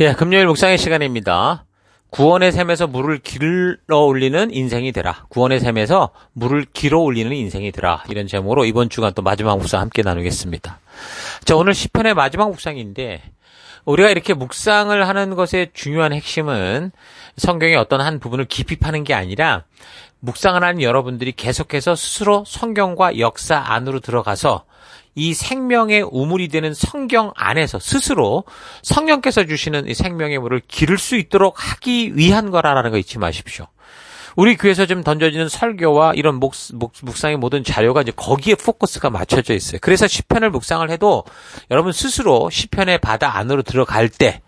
예, 금요일 묵상의 시간입니다. 구원의 샘에서 물을 길러 올리는 인생이 되라. 구원의 샘에서 물을 길어 올리는 인생이 되라. 이런 제목으로 이번 주간 또 마지막 묵상 함께 나누겠습니다. 자, 오늘 10편의 마지막 묵상인데, 우리가 이렇게 묵상을 하는 것의 중요한 핵심은 성경의 어떤 한 부분을 깊이 파는 게 아니라, 묵상을 하는 여러분들이 계속해서 스스로 성경과 역사 안으로 들어가서 이 생명의 우물이 되는 성경 안에서 스스로 성령께서 주시는 이 생명의 물을 기를 수 있도록 하기 위한 거라는 거 잊지 마십시오. 우리 교회에서 좀 던져지는 설교와 이런 목, 목, 묵상의 모든 자료가 이제 거기에 포커스가 맞춰져 있어요. 그래서 시편을 묵상을 해도 여러분 스스로 시편의 바다 안으로 들어갈 때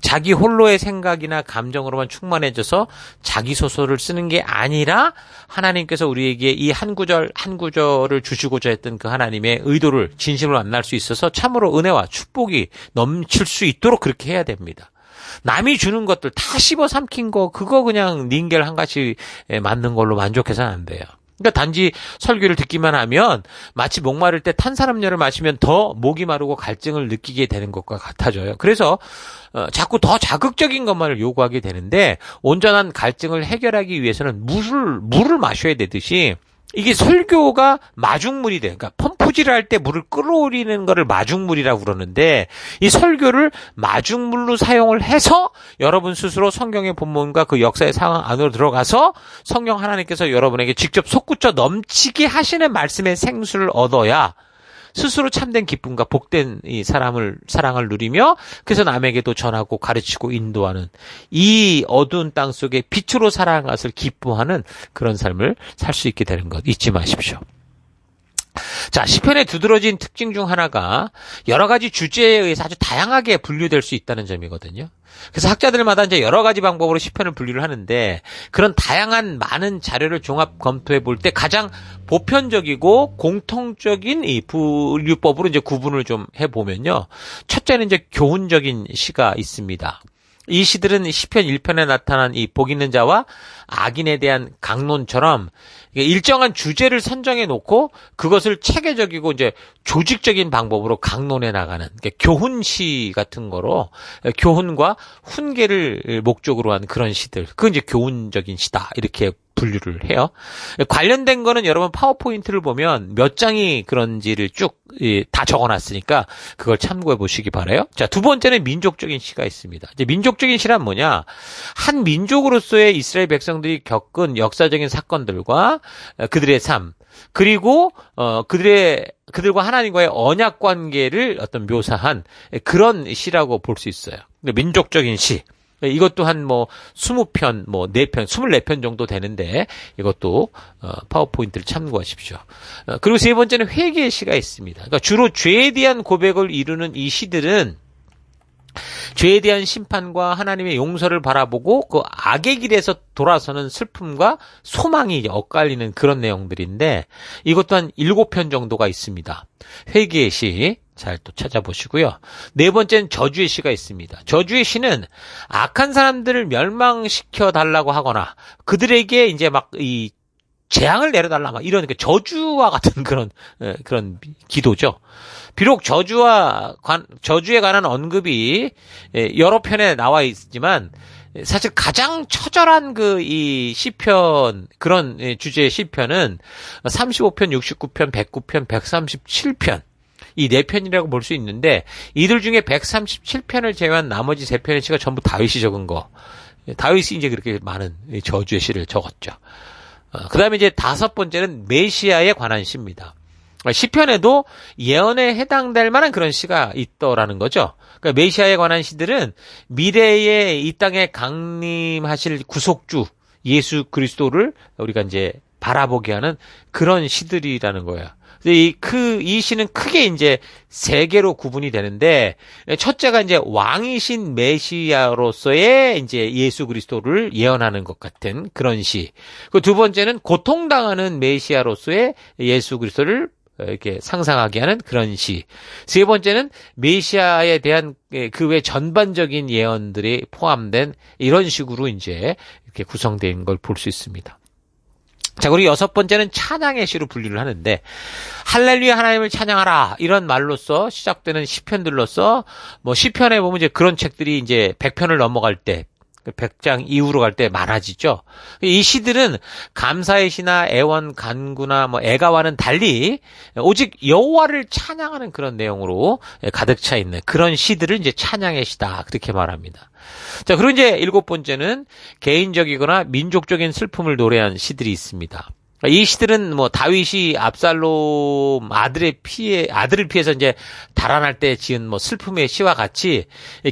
자기 홀로의 생각이나 감정으로만 충만해져서 자기 소설을 쓰는 게 아니라 하나님께서 우리에게 이 한 구절 한 구절을 주시고자 했던 그 하나님의 의도를 진심으로 만날 수 있어서 참으로 은혜와 축복이 넘칠 수 있도록 그렇게 해야 됩니다. 남이 주는 것들 다 씹어 삼킨 거 그거 그냥 닌겔 한 가지 맞는 걸로 만족해서는 안 돼요. 그러니까 단지 설교를 듣기만 하면 마치 목마를 때 탄산음료를 마시면 더 목이 마르고 갈증을 느끼게 되는 것과 같아져요. 그래서 어, 자꾸 더 자극적인 것만을 요구하게 되는데 온전한 갈증을 해결하기 위해서는 물을 물을 마셔야 되듯이 이게 설교가 마중물이 돼. 그러니까 펌프질을 할때 물을 끌어올리는 거를 마중물이라고 그러는데 이 설교를 마중물로 사용을 해서 여러분 스스로 성경의 본문과 그 역사의 상황 안으로 들어가서 성경 하나님께서 여러분에게 직접 솟구쳐 넘치게 하시는 말씀의 생수를 얻어야 스스로 참된 기쁨과 복된 이 사람을 사랑을 누리며 그래서 남에게도 전하고 가르치고 인도하는 이 어두운 땅 속에 빛으로 살아간 것을 기뻐하는 그런 삶을 살 수 있게 되는 것 잊지 마십시오. 자, 시편의 두드러진 특징 중 하나가 여러 가지 주제에 의해서 아주 다양하게 분류될 수 있다는 점이거든요. 그래서 학자들마다 이제 여러 가지 방법으로 시편을 분류를 하는데 그런 다양한 많은 자료를 종합 검토해 볼 때 가장 보편적이고 공통적인 이 분류법으로 이제 구분을 좀 해 보면요. 첫째는 이제 교훈적인 시가 있습니다. 이 시들은 시편 1편에 나타난 이 복 있는 자와 악인에 대한 강론처럼 일정한 주제를 선정해 놓고 그것을 체계적이고 이제 조직적인 방법으로 강론해 나가는 그러니까 교훈시 같은 거로 교훈과 훈계를 목적으로 한 그런 시들. 그건 이제 교훈적인 시다. 이렇게 분류를 해요. 관련된 거는 여러분 파워포인트를 보면 몇 장이 그런지를 쭉 다 적어놨으니까 그걸 참고해 보시기 바라요. 자, 두 번째는 민족적인 시가 있습니다. 이제 민족적인 시란 뭐냐? 한 민족으로서의 이스라엘 백성들이 겪은 역사적인 사건들과 그들의 삶, 그리고 어 그들의 그들과 하나님과의 언약 관계를 어떤 묘사한 그런 시라고 볼 수 있어요. 민족적인 시. 이것도 한뭐 20편, 뭐 4편, 24편 정도 되는데 이것도 어, 파워포인트를 참고하십시오. 어, 그리고 세 번째는 회개의 시가 있습니다. 그러니까 주로 죄에 대한 고백을 이루는 이 시들은 죄에 대한 심판과 하나님의 용서를 바라보고 그 악의 길에서 돌아서는 슬픔과 소망이 엇갈리는 그런 내용들인데 이것 또한 7편 정도가 있습니다. 회개의 시, 잘 또 찾아보시고요. 네 번째는 저주의 시가 있습니다. 저주의 시는 악한 사람들을 멸망시켜 달라고 하거나 그들에게 이제 막 이 재앙을 내려달라 막 이런 그 저주와 같은 그런 그런 기도죠. 비록 저주와 관, 저주에 관한 언급이 여러 편에 나와 있지만 사실 가장 처절한 그 이 시편 그런 주제의 시편은 35편, 69편, 109편, 137편 이 네 편이라고 볼 수 있는데 이들 중에 137편을 제외한 나머지 세 편의 시가 전부 다윗이 적은 거. 다윗이 이제 그렇게 많은 저주의 시를 적었죠. 어, 그 다음에 이제 다섯 번째는 메시아에 관한 시입니다. 시편에도 예언에 해당될 만한 그런 시가 있더라는 거죠. 그러니까 메시아에 관한 시들은 미래에 이 땅에 강림하실 구속주 예수 그리스도를 우리가 이제 바라보게 하는 그런 시들이라는 거예요. 이, 그, 이 시는 크게 이제 세 개로 구분이 되는데, 첫째가 이제 왕이신 메시아로서의 이제 예수 그리스도를 예언하는 것 같은 그런 시. 그 두 번째는 고통당하는 메시아로서의 예수 그리스도를 이렇게 상상하게 하는 그런 시. 세 번째는 메시아에 대한 그 외 전반적인 예언들이 포함된 이런 식으로 이제 이렇게 구성된 걸 볼 수 있습니다. 자, 그리고 여섯 번째는 찬양의 시로 분류를 하는데 할렐루야 하나님을 찬양하라 이런 말로써 시작되는 시편들로서 뭐 시편에 보면 이제 그런 책들이 이제 100편을 넘어갈 때 100장 이후로 갈 때 많아지죠. 이 시들은 감사의 시나 애원 간구나 뭐 애가와는 달리 오직 여호와를 찬양하는 그런 내용으로 가득 차 있는 그런 시들을 이제 찬양의 시다 그렇게 말합니다. 자, 그리고 이제 일곱 번째는 개인적이거나 민족적인 슬픔을 노래한 시들이 있습니다. 이 시들은 뭐 다윗이 압살롬 아들의 피해 아들을 피해서 이제 달아날 때 지은 뭐 슬픔의 시와 같이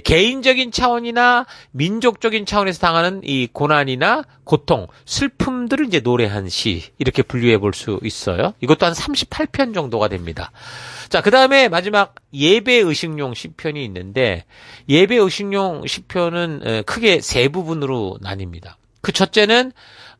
개인적인 차원이나 민족적인 차원에서 당하는 이 고난이나 고통, 슬픔들을 이제 노래한 시 이렇게 분류해 볼 수 있어요. 이것도 한 38편 정도가 됩니다. 자, 그다음에 마지막 예배 의식용 시편이 있는데 예배 의식용 시편은 크게 세 부분으로 나뉩니다. 그 첫째는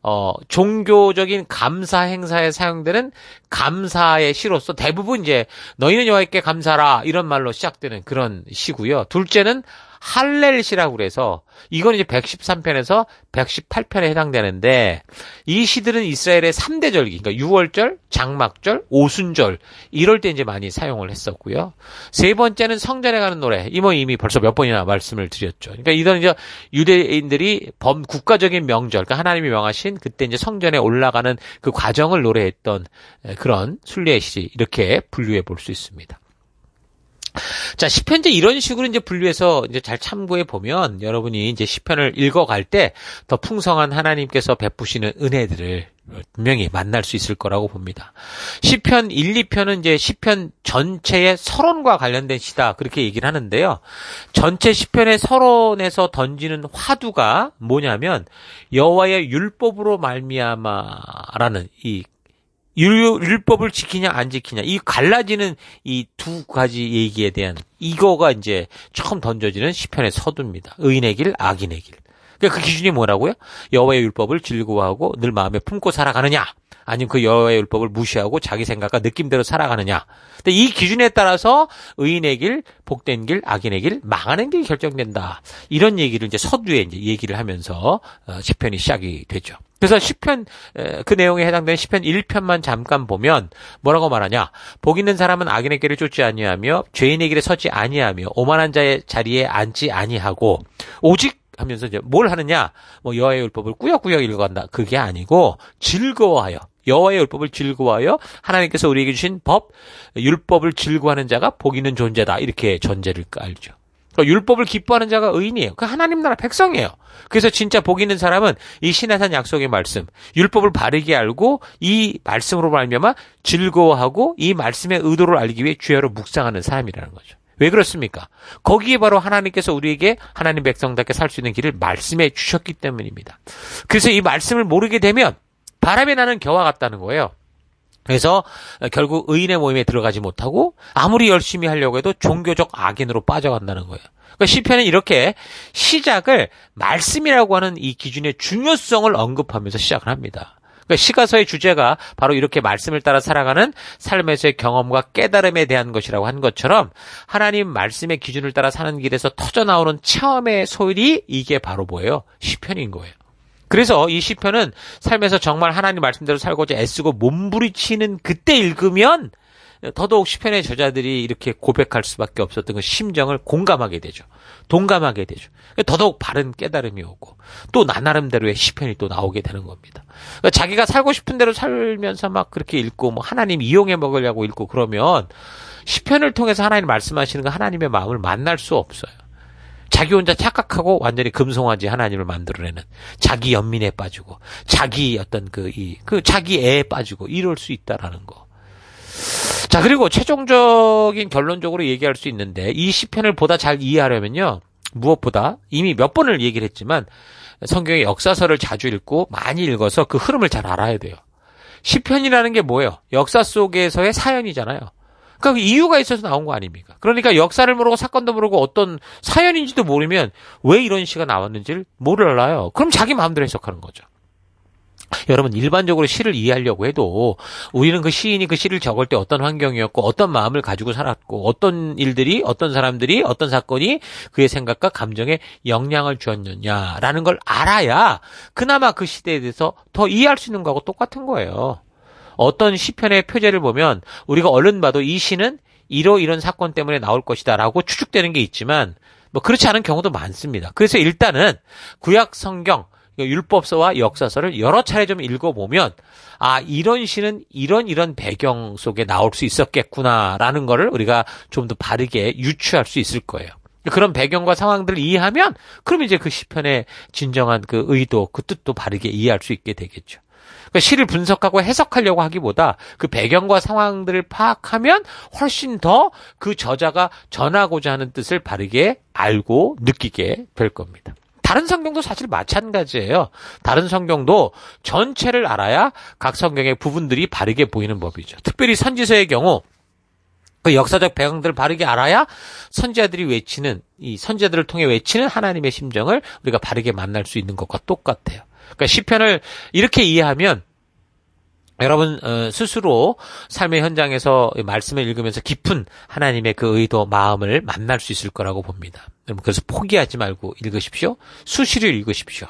어, 종교적인 감사 행사에 사용되는 감사의 시로서 대부분 이제 너희는 여호와께 감사라 이런 말로 시작되는 그런 시고요. 둘째는 할렐시라고 그래서 이건 이제 113편에서 118편에 해당되는데 이 시들은 이스라엘의 3대 절기, 그러니까 6월절, 장막절, 오순절 이럴 때 이제 많이 사용을 했었고요. 세 번째는 성전에 가는 노래. 이모 이미 벌써 몇 번이나 말씀을 드렸죠. 그러니까 이런 이제 유대인들이 범 국가적인 명절, 그러니까 하나님이 명하신 그때 이제 성전에 올라가는 그 과정을 노래했던 그런 순례의 시 이렇게 분류해 볼 수 있습니다. 자, 시편제 이런 식으로 이제 분류해서 이제 잘 참고해 보면 여러분이 이제 시편을 읽어갈 때 더 풍성한 하나님께서 베푸시는 은혜들을 분명히 만날 수 있을 거라고 봅니다. 시편 1, 2편은 이제 시편 전체의 서론과 관련된 시다 그렇게 얘기를 하는데요. 전체 시편의 서론에서 던지는 화두가 뭐냐면 여호와의 율법으로 말미암아라는 이 율법을 지키냐 안 지키냐 이 갈라지는 이 두 가지 얘기에 대한 이거가 이제 처음 던져지는 시편의 서두입니다. 의인의 길, 악인의 길. 그러니까 그 기준이 뭐라고요? 여호와의 율법을 즐거워하고 늘 마음에 품고 살아가느냐, 아니면 그 여호와의 율법을 무시하고 자기 생각과 느낌대로 살아가느냐. 근데 이 기준에 따라서 의인의 길, 복된 길, 악인의 길, 망하는 길이 결정된다. 이런 얘기를 이제 서두에 이제 얘기를 하면서 어, 시편이 시작이 되죠. 그래서 시편 그 내용에 해당되는 시편 1편만 잠깐 보면 뭐라고 말하냐? 복 있는 사람은 악인의 길을 쫓지 아니하며 죄인의 길에 서지 아니하며 오만한 자의 자리에 앉지 아니하고 오직 하면서 이제 뭘 하느냐? 뭐 여호와의 율법을 꾸역꾸역 읽어간다. 그게 아니고 즐거워하여 여호와의 율법을 즐거워하여 하나님께서 우리에게 주신 법 율법을 즐거워하는 자가 복 있는 존재다. 이렇게 전제를 깔죠. 그러니까 율법을 기뻐하는 자가 의인이에요. 그 하나님 나라 백성이에요. 그래서 진짜 복 있는 사람은 이 신하산 약속의 말씀, 율법을 바르게 알고 이 말씀으로 말미암아 즐거워하고 이 말씀의 의도를 알기 위해 주야로 묵상하는 사람이라는 거죠. 왜 그렇습니까? 거기에 바로 하나님께서 우리에게 하나님 백성답게 살 수 있는 길을 말씀해 주셨기 때문입니다. 그래서 이 말씀을 모르게 되면 바람에 나는 겨와 같다는 거예요. 그래서 결국 의인의 모임에 들어가지 못하고 아무리 열심히 하려고 해도 종교적 악인으로 빠져간다는 거예요. 그러니까 시편은 이렇게 시작을 말씀이라고 하는 이 기준의 중요성을 언급하면서 시작을 합니다. 그러니까 시가서의 주제가 바로 이렇게 말씀을 따라 살아가는 삶에서의 경험과 깨달음에 대한 것이라고 한 것처럼 하나님 말씀의 기준을 따라 사는 길에서 터져 나오는 체험의 소일이 이게 바로 뭐예요? 시편인 거예요. 그래서 이 시편은 삶에서 정말 하나님 말씀대로 살고자 애쓰고 몸부리치는 그때 읽으면 더더욱 시편의 저자들이 이렇게 고백할 수밖에 없었던 그 심정을 공감하게 되죠. 동감하게 되죠. 더더욱 바른 깨달음이 오고 또 나 나름대로의 시편이 또 나오게 되는 겁니다. 그러니까 자기가 살고 싶은 대로 살면서 막 그렇게 읽고 뭐 하나님 이용해 먹으려고 읽고 그러면 시편을 통해서 하나님 말씀하시는 그 하나님의 마음을 만날 수 없어요. 자기 혼자 착각하고 완전히 금송아지 하나님을 만들어내는 자기 연민에 빠지고 자기 어떤 그 이그 자기 애에 빠지고 이럴 수 있다라는 거. 자, 그리고 최종적인 결론적으로 얘기할 수 있는데 이 시편을 보다 잘 이해하려면요. 무엇보다 이미 몇 번을 얘기를 했지만 성경의 역사서를 자주 읽고 많이 읽어서 그 흐름을 잘 알아야 돼요. 시편이라는 게 뭐예요? 역사 속에서의 사연이잖아요. 그러니까 그 이유가 있어서 나온 거 아닙니까? 그러니까 역사를 모르고 사건도 모르고 어떤 사연인지도 모르면 왜 이런 시가 나왔는지를 몰라요. 그럼 자기 마음대로 해석하는 거죠. 여러분 일반적으로 시를 이해하려고 해도 우리는 그 시인이 그 시를 적을 때 어떤 환경이었고 어떤 마음을 가지고 살았고 어떤 일들이 어떤 사람들이 어떤 사건이 그의 생각과 감정에 영향을 주었느냐라는 걸 알아야 그나마 그 시대에 대해서 더 이해할 수 있는 거하고 똑같은 거예요. 어떤 시편의 표제를 보면 우리가 얼른 봐도 이 시는 이러 이런 사건 때문에 나올 것이다라고 추측되는 게 있지만 뭐 그렇지 않은 경우도 많습니다. 그래서 일단은 구약 성경 율법서와 역사서를 여러 차례 좀 읽어보면 아 이런 시는 이런 이런 배경 속에 나올 수 있었겠구나라는 거를 우리가 좀 더 바르게 유추할 수 있을 거예요. 그런 배경과 상황들을 이해하면 그럼 이제 그 시편의 진정한 그 의도, 그 뜻도 바르게 이해할 수 있게 되겠죠. 그러니까 시를 분석하고 해석하려고 하기보다 그 배경과 상황들을 파악하면 훨씬 더 그 저자가 전하고자 하는 뜻을 바르게 알고 느끼게 될 겁니다. 다른 성경도 사실 마찬가지예요. 다른 성경도 전체를 알아야 각 성경의 부분들이 바르게 보이는 법이죠. 특별히 선지서의 경우 그 역사적 배경들을 바르게 알아야 선지자들이 외치는 이 선지자들을 통해 외치는 하나님의 심정을 우리가 바르게 만날 수 있는 것과 똑같아요. 그러니까 시편을 이렇게 이해하면 여러분 어, 스스로 삶의 현장에서 말씀을 읽으면서 깊은 하나님의 그 의도 마음을 만날 수 있을 거라고 봅니다. 그래서 포기하지 말고 읽으십시오. 수시를 읽으십시오.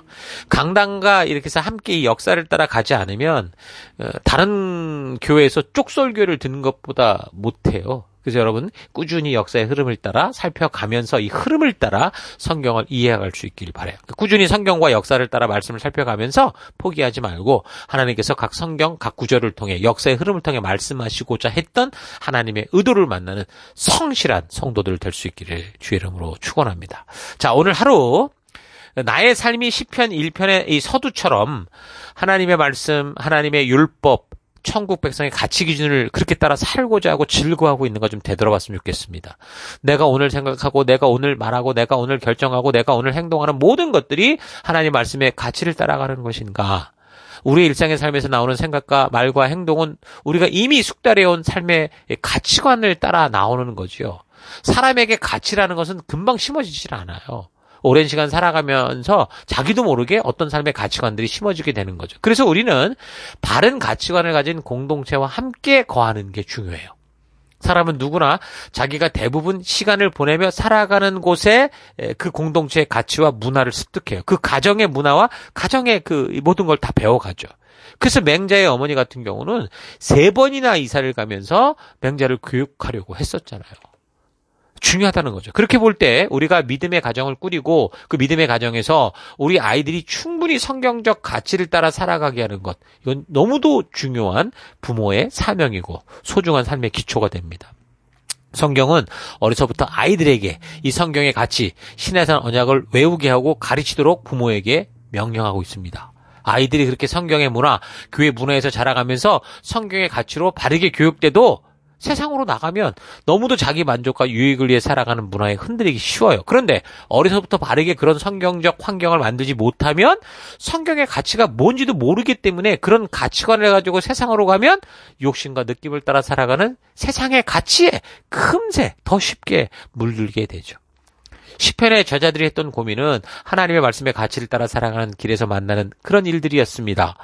강단과 이렇게 해서 함께 이 역사를 따라 가지 않으면 어, 다른 교회에서 쪽설교를 듣는 것보다 못해요. 그래서 여러분 꾸준히 역사의 흐름을 따라 살펴가면서 이 흐름을 따라 성경을 이해할 수 있길 바래요. 꾸준히 성경과 역사를 따라 말씀을 살펴가면서 포기하지 말고 하나님께서 각 성경 각 구절을 통해 역사의 흐름을 통해 말씀하시고자 했던 하나님의 의도를 만나는 성실한 성도들 될 수 있기를 주의 이름으로 축원합니다. 자, 오늘 하루 나의 삶이 시편 1편의 이 서두처럼 하나님의 말씀, 하나님의 율법, 천국 백성의 가치 기준을 그렇게 따라 살고자 하고 즐거워하고 있는 거좀 되돌아봤으면 좋겠습니다. 내가 오늘 생각하고 내가 오늘 말하고 내가 오늘 결정하고 내가 오늘 행동하는 모든 것들이 하나님 말씀의 가치를 따라가는 것인가? 우리 일상의 삶에서 나오는 생각과 말과 행동은 우리가 이미 숙달해온 삶의 가치관을 따라 나오는 거지요. 사람에게 가치라는 것은 금방 심어지질 않아요. 오랜 시간 살아가면서 자기도 모르게 어떤 삶의 가치관들이 심어지게 되는 거죠. 그래서 우리는 바른 가치관을 가진 공동체와 함께 거하는 게 중요해요. 사람은 누구나 자기가 대부분 시간을 보내며 살아가는 곳에 그 공동체의 가치와 문화를 습득해요. 그 가정의 문화와 가정의 그 모든 걸 다 배워가죠. 그래서 맹자의 어머니 같은 경우는 세 번이나 이사를 가면서 맹자를 교육하려고 했었잖아요. 중요하다는 거죠. 그렇게 볼 때 우리가 믿음의 가정을 꾸리고 그 믿음의 가정에서 우리 아이들이 충분히 성경적 가치를 따라 살아가게 하는 것. 이건 너무도 중요한 부모의 사명이고 소중한 삶의 기초가 됩니다. 성경은 어려서부터 아이들에게 이 성경의 가치, 신의 산 언약을 외우게 하고 가르치도록 부모에게 명령하고 있습니다. 아이들이 그렇게 성경의 문화, 교회 문화에서 자라가면서 성경의 가치로 바르게 교육돼도 세상으로 나가면 너무도 자기 만족과 유익을 위해 살아가는 문화에 흔들리기 쉬워요. 그런데 어려서부터 바르게 그런 성경적 환경을 만들지 못하면 성경의 가치가 뭔지도 모르기 때문에 그런 가치관을 가지고 세상으로 가면 욕심과 느낌을 따라 살아가는 세상의 가치에 금세 더 쉽게 물들게 되죠. 시편의 저자들이 했던 고민은 하나님의 말씀의 가치를 따라 살아가는 길에서 만나는 그런 일들이었습니다.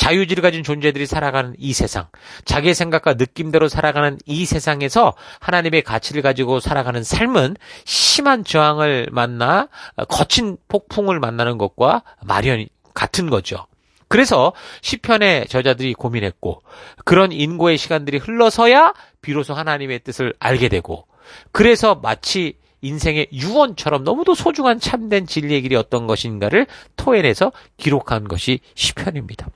자유지를 가진 존재들이 살아가는 이 세상, 자기의 생각과 느낌대로 살아가는 이 세상에서 하나님의 가치를 가지고 살아가는 삶은 심한 저항을 만나 거친 폭풍을 만나는 것과 마련이 같은 거죠. 그래서 시편의 저자들이 고민했고 그런 인고의 시간들이 흘러서야 비로소 하나님의 뜻을 알게 되고 그래서 마치 인생의 유언처럼 너무도 소중한 참된 진리의 길이 어떤 것인가를 토해내서 기록한 것이 시편입니다.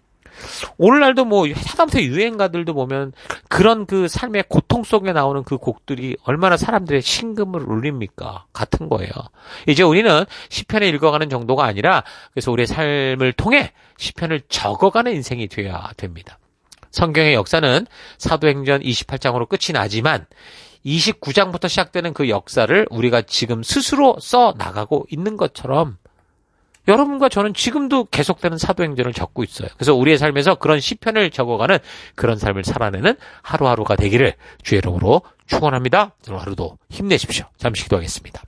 오늘날도 뭐 하다못해 유행가들도 보면 그런 그 삶의 고통 속에 나오는 그 곡들이 얼마나 사람들의 심금을 울립니까? 같은 거예요. 이제 우리는 시편을 읽어가는 정도가 아니라 그래서 우리의 삶을 통해 시편을 적어가는 인생이 되어야 됩니다. 성경의 역사는 사도행전 28장으로 끝이 나지만 29장부터 시작되는 그 역사를 우리가 지금 스스로 써 나가고 있는 것처럼 여러분과 저는 지금도 계속되는 사도행전을 적고 있어요. 그래서 우리의 삶에서 그런 시편을 적어가는 그런 삶을 살아내는 하루하루가 되기를 주의 이름으로 축원합니다. 오늘 하루도 힘내십시오. 잠시 기도하겠습니다.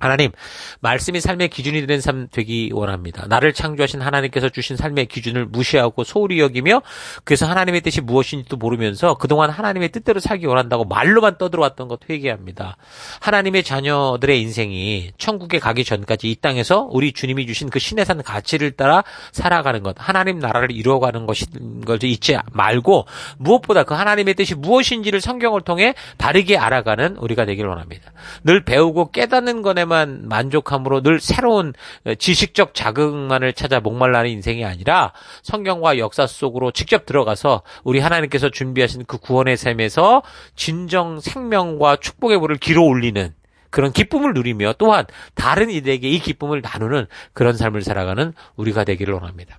하나님, 말씀이 삶의 기준이 되는 삶 되기 원합니다. 나를 창조하신 하나님께서 주신 삶의 기준을 무시하고 소홀히 여기며 그래서 하나님의 뜻이 무엇인지도 모르면서 그동안 하나님의 뜻대로 살기 원한다고 말로만 떠들어왔던 것 회개합니다. 하나님의 자녀들의 인생이 천국에 가기 전까지 이 땅에서 우리 주님이 주신 그 신의 산 가치를 따라 살아가는 것, 하나님 나라를 이루어가는 것인 걸 잊지 말고 무엇보다 그 하나님의 뜻이 무엇인지를 성경을 통해 바르게 알아가는 우리가 되길 원합니다. 늘 배우고 깨닫는 것에 만 만족함으로 늘 새로운 지식적 자극만을 찾아 목말라는 인생이 아니라 성경과 역사 속으로 직접 들어가서 우리 하나님께서 준비하신 그 구원의 삶에서 진정 생명과 축복의 불을 길어 올리는 그런 기쁨을 누리며 또한 다른 이들에게 이 기쁨을 나누는 그런 삶을 살아가는 우리가 되기를 원합니다.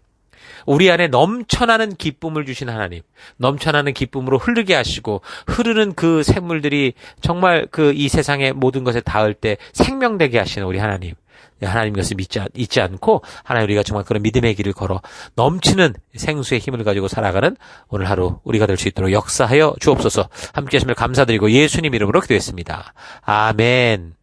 우리 안에 넘쳐나는 기쁨을 주신 하나님, 넘쳐나는 기쁨으로 흐르게 하시고 흐르는 그 샘물들이 정말 그 이 세상의 모든 것에 닿을 때 생명되게 하시는 우리 하나님. 하나님 것을 믿지, 잊지 않고 하나님 우리가 정말 그런 믿음의 길을 걸어 넘치는 생수의 힘을 가지고 살아가는 오늘 하루 우리가 될 수 있도록 역사하여 주옵소서 함께 하시면 감사드리고 예수님 이름으로 기도했습니다. 아멘.